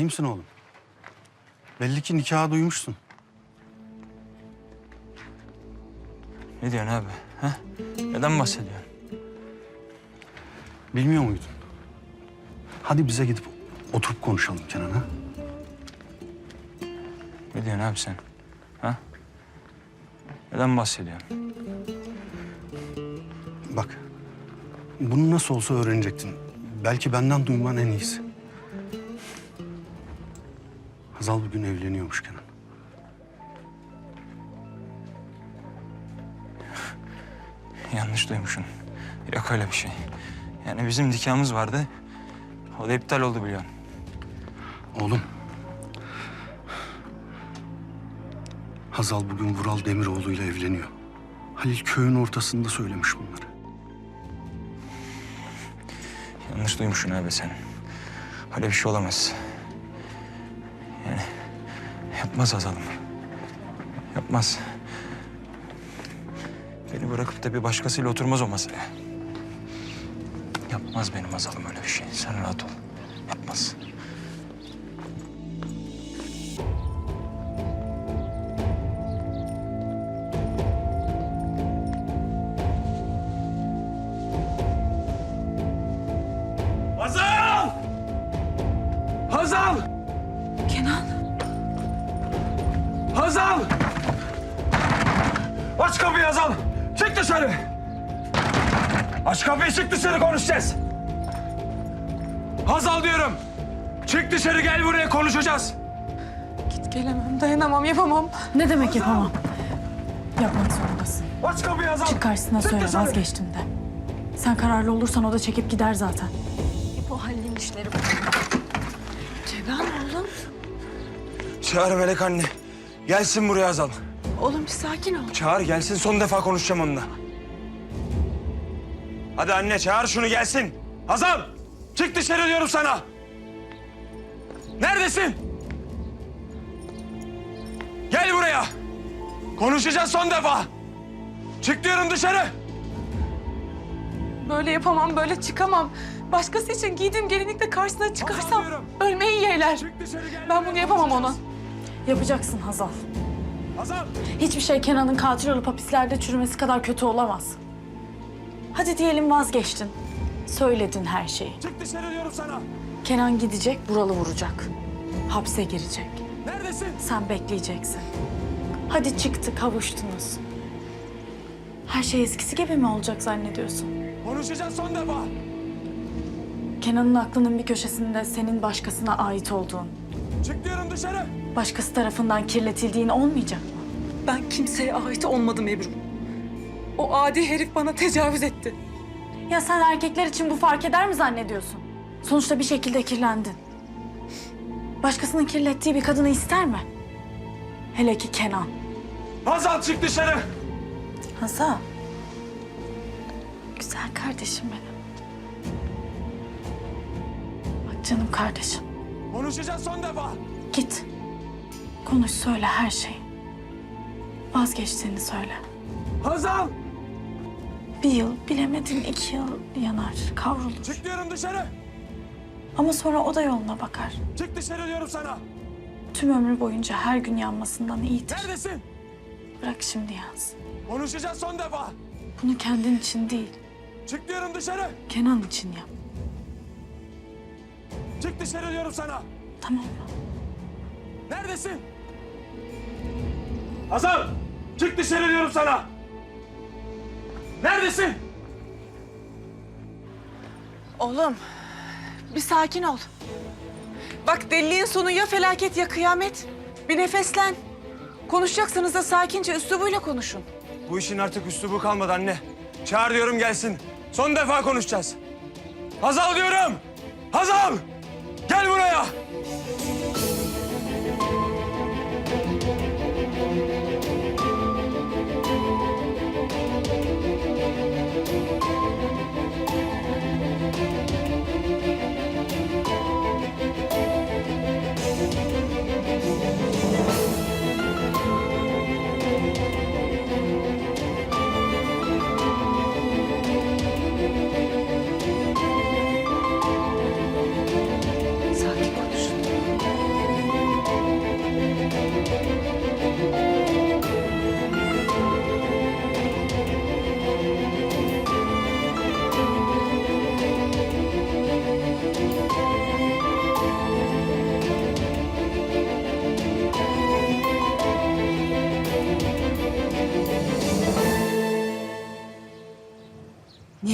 İyi misin oğlum? Belli ki nikahı duymuşsun. Ne diyorsun abi? Ha? Neden bahsediyorsun? Bilmiyor muydun? Hadi bize gidip oturup konuşalım Kenan ha? Ne diyorsun abi sen? Ha? Neden bahsediyorsun? Bak, bunu nasıl olsa öğrenecektin. Belki benden duyman en iyisi. Hazal bugün evleniyormuş Kenan. Yanlış duymuşsun. Yok öyle bir şey. Yani bizim nikahımız vardı. O da iptal oldu biliyorsun. Oğlum. Hazal bugün Vural Demiroğlu'yla evleniyor. Halil köyün ortasında söylemiş bunları. Yanlış duymuşsun abi sen. Öyle bir şey olamaz. Yapmaz Hazal'ım. Yapmaz. Beni bırakıp da bir başkasıyla oturmaz o masaya. Yapmaz benim Hazal'ım öyle bir şey. Sen rahat ol. Aç kapıyı Hazal! Çık dışarı! Aç kapıyı çık dışarı konuşacağız! Hazal diyorum! Çık dışarı gel buraya konuşacağız! Git gelemem, dayanamam, yapamam. Ne demek yapamam? Yapmak zorundasın. Aç kapıyı Hazal! Çık karşısına Çık söyle dışarı! vazgeçtim de. Sen kararlı olursan o da çekip gider zaten. Bu Halil'in işleri bu. Oğlum. Çağır Melek anne. Gelsin buraya Hazal. Oğlum bir sakin ol. Çağır gelsin son defa konuşacağım onunla. Hadi anne çağır şunu gelsin. Hazal! Çık dışarı diyorum sana! Neredesin? Gel buraya! Konuşacağız son defa! Çık diyorum dışarı! Böyle yapamam, böyle çıkamam. Başkası için giydiğim gelinlikle karşısına çıkarsam diyorum. ölmeyi yeğler. Çık dışarı gel Ben buraya, bunu yapamam ona. konuşacağız. Yapacaksın Hazal. Hazal! Hiçbir şey Kenan'ın katil olup hapislerde çürümesi kadar kötü olamaz. Hadi diyelim vazgeçtin. Söyledin her şeyi. Çık dışarı diyorum sana! Kenan gidecek, Vural'ı vuracak. Hapse girecek. Neredesin? Sen bekleyeceksin. Hadi çıktık, kavuştunuz. Her şey eskisi gibi mi olacak zannediyorsun? Konuşacağız son defa! Kenan'ın aklının bir köşesinde senin başkasına ait olduğun, Çık diyorum dışarı! Başkası tarafından kirletildiğin olmayacak mı? Ben kimseye ait olmadım Ebru. O adi herif bana tecavüz etti. Ya sen erkekler için bu fark eder mi zannediyorsun? Sonuçta bir şekilde kirlendin. Başkasının kirlettiği bir kadını ister mi? Hele ki Kenan. Hazal çık dışarı! Hazal. Güzel kardeşim benim. Bak canım kardeşim. Konuşacağız son defa! Git. Konuş söyle her şeyi. Vazgeçtiğini söyle. Hazal! Bir yıl bilemedin iki yıl yanar, kavrulur. Çık diyorum dışarı! Ama sonra o da yoluna bakar. Çık dışarı diyorum sana! Tüm ömrü boyunca her gün yanmasından iyidir. Neredesin? Bırak şimdi yansın. Konuşacağız son defa! Bunu kendin için değil, Çık diyorum dışarı! Kenan için yap. Çık dışarı diyorum sana! Tamam mı? Neredesin? Hazal! Çık dışarı diyorum sana! Neredesin? Oğlum, bir sakin ol. Bak deliliğin sonu ya felaket ya kıyamet. Bir nefeslen. Konuşacaksınız da sakince üslubuyla konuşun. Bu işin artık üslubu kalmadı anne. Çağır diyorum gelsin. Son defa konuşacağız. Hazal diyorum! Hazal! Gel buraya!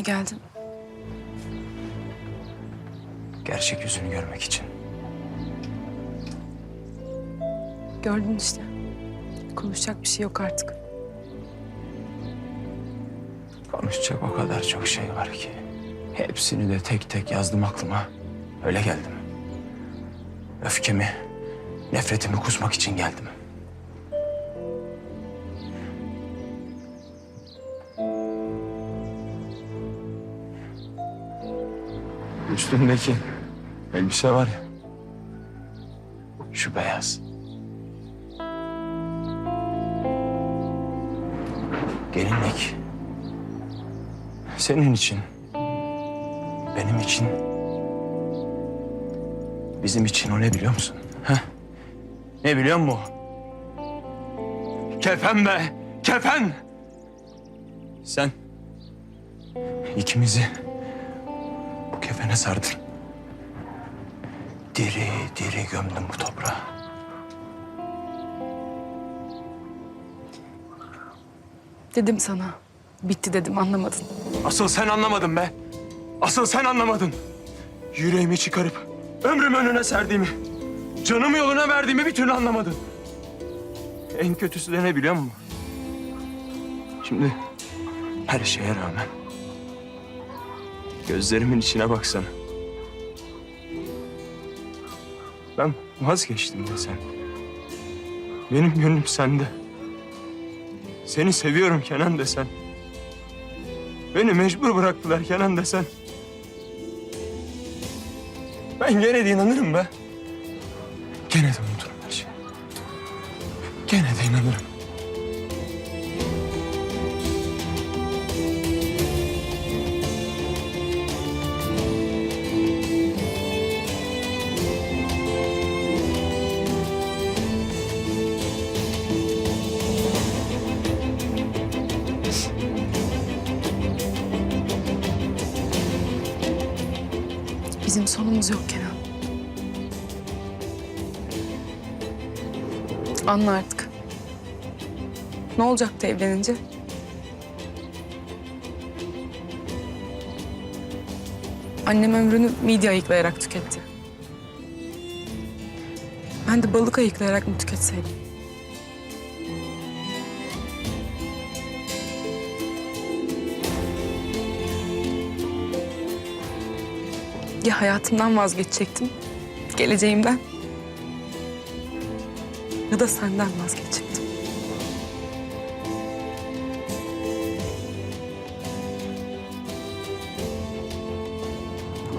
Geldin? Gerçek yüzünü görmek için. Gördün işte. Konuşacak bir şey yok artık. Konuşacak o kadar çok şey var ki. Hepsini de tek tek yazdım aklıma. Öyle geldim. Öfkemi, nefretimi kusmak için geldim. Üstündeki elbise var ya. Şu beyaz. Gelinlik. Senin için. Benim için. Bizim için o ne biliyor musun? Ha? Ne biliyor musun? Kefen be! Kefen! Sen ikimizi kefene sardın. Diri diri gömdün bu toprağa. Dedim sana. Bitti dedim anlamadın. Asıl sen anlamadın be. Asıl sen anlamadın. Yüreğimi çıkarıp ömrüm önüne serdiğimi, canımı yoluna verdiğimi bir türlü anlamadın. En kötüsü de ne biliyor musun? Şimdi her şeye rağmen gözlerimin içine baksana. Ben vazgeçtim de sen. Benim gönlüm sende. Seni seviyorum Kenan desen. Beni mecbur bıraktılar Kenan desen. Ben gene de inanırım be. Gene de unuturum her şeyi. Gene de inanırım. Bizim sonumuz yok Kenan. Anla artık. Ne olacaktı evlenince? Annem ömrünü midye ayıklayarak tüketti. Ben de balık ayıklayarak mı tüketseydim? Ya hayatımdan vazgeçecektim, geleceğimden. Ya da senden vazgeçecektim.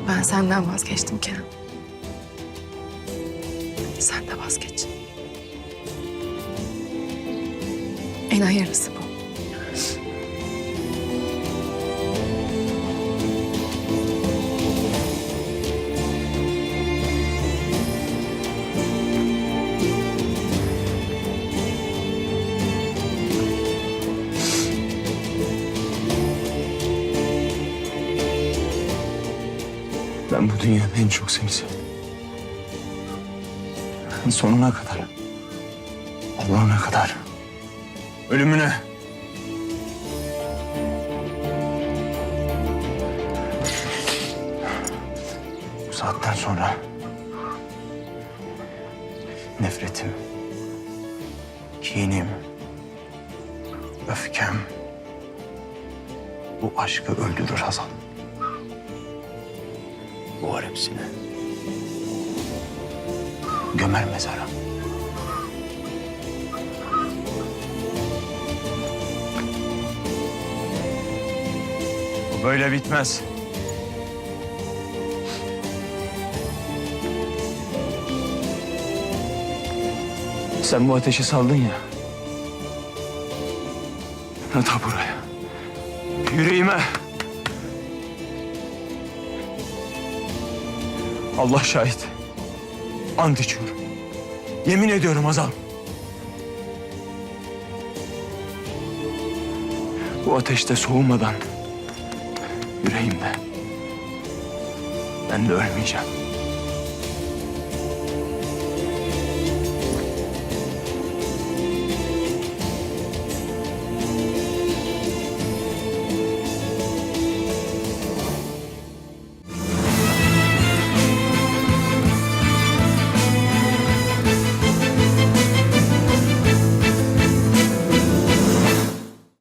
Ben senden vazgeçtim Kenan. Sen de vazgeç. En hayırlısı bu. Ben bu dünyada en çok seni sevdim. Sonuna kadar. Allah'ına kadar. Ölümüne. Bu saatten sonra nefretim, kinim, öfkem bu aşkı öldürür Hazal. Boğar hepsini. Gömer mezara. Bu böyle bitmez. Sen bu ateşi saldın ya. Ta buraya. Yüreğime. Allah şahit. Ant içiyorum. Yemin ediyorum Azal. Bu ateşte soğumadan yüreğimde ben de ölmeyeceğim.